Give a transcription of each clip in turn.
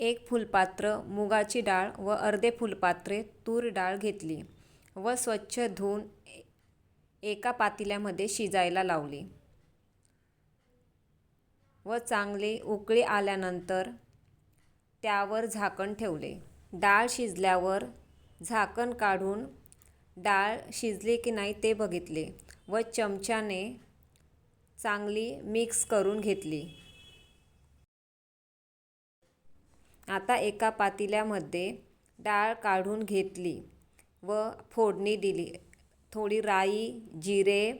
एक फुलपात्र मुगाची डाळ व अर्धे फुलपात्रे तूर डाळ घेतली व स्वच्छ धुवून एका पातेल्यामध्ये शिजायला लावली. व चांगली उकळी आल्यानंतर त्यावर झाकण ठेवले. डाळ शिजल्यावर झाकण काढून डाळ शिजली की नाही ते बघितले व चमच्याने चांगली मिक्स करून घेतली. आता एका पातेल्यामध्ये डाळ काढून घेतली व फोडणी दिली. थोडी राई जिरे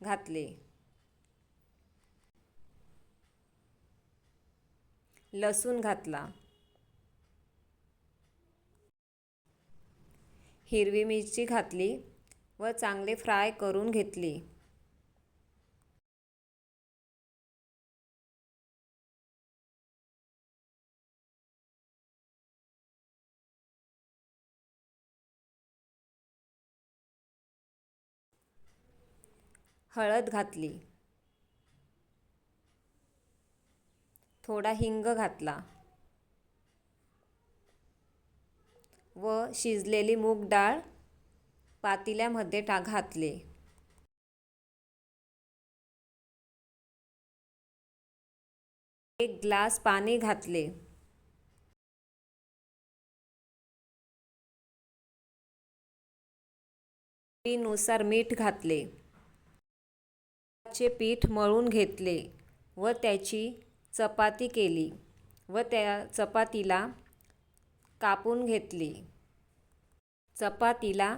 घातले. लसूण घातला. हिरवी मिरची घातली व चांगले फ्राय करून घेतली. हळद घातली. थोडा हिंग घातला. व शिजलेली मूग डाळ पातेल्यामध्ये टा घातले. एक ग्लास पाणी घातले. नुसार मीठ घातले. चे पीठ मळून घेतले व त्याची चपाती केली व त्या चपातीला कापून घेतली. चपातीला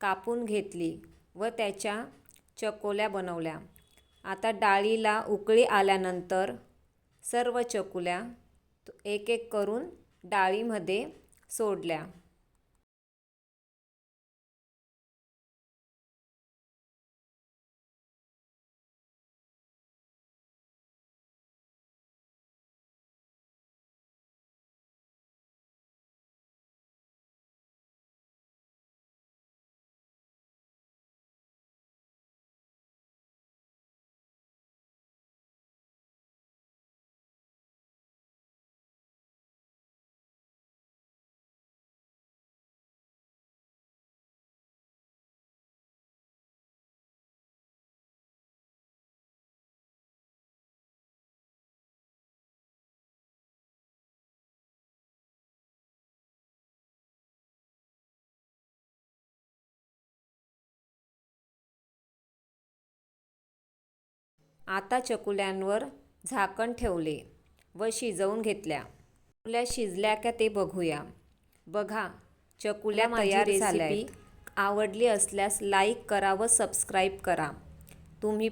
कापून घेतली व त्याच्या चकोल्या बनवल्या. आता डाळीला उकळी आल्यानंतर सर्व चकुल्या एक एक करून डाळीमध्ये सोडल्या. आता चकुल्यांवर झाकण ठेवले व शिजवून घेतल्या. चकुल्या शिजल्या का ते बघूया. बघा चकुल्या तयार झाल्या आवडली असल्यास लाईक करा व सबस्क्राईब करा. तुम्ही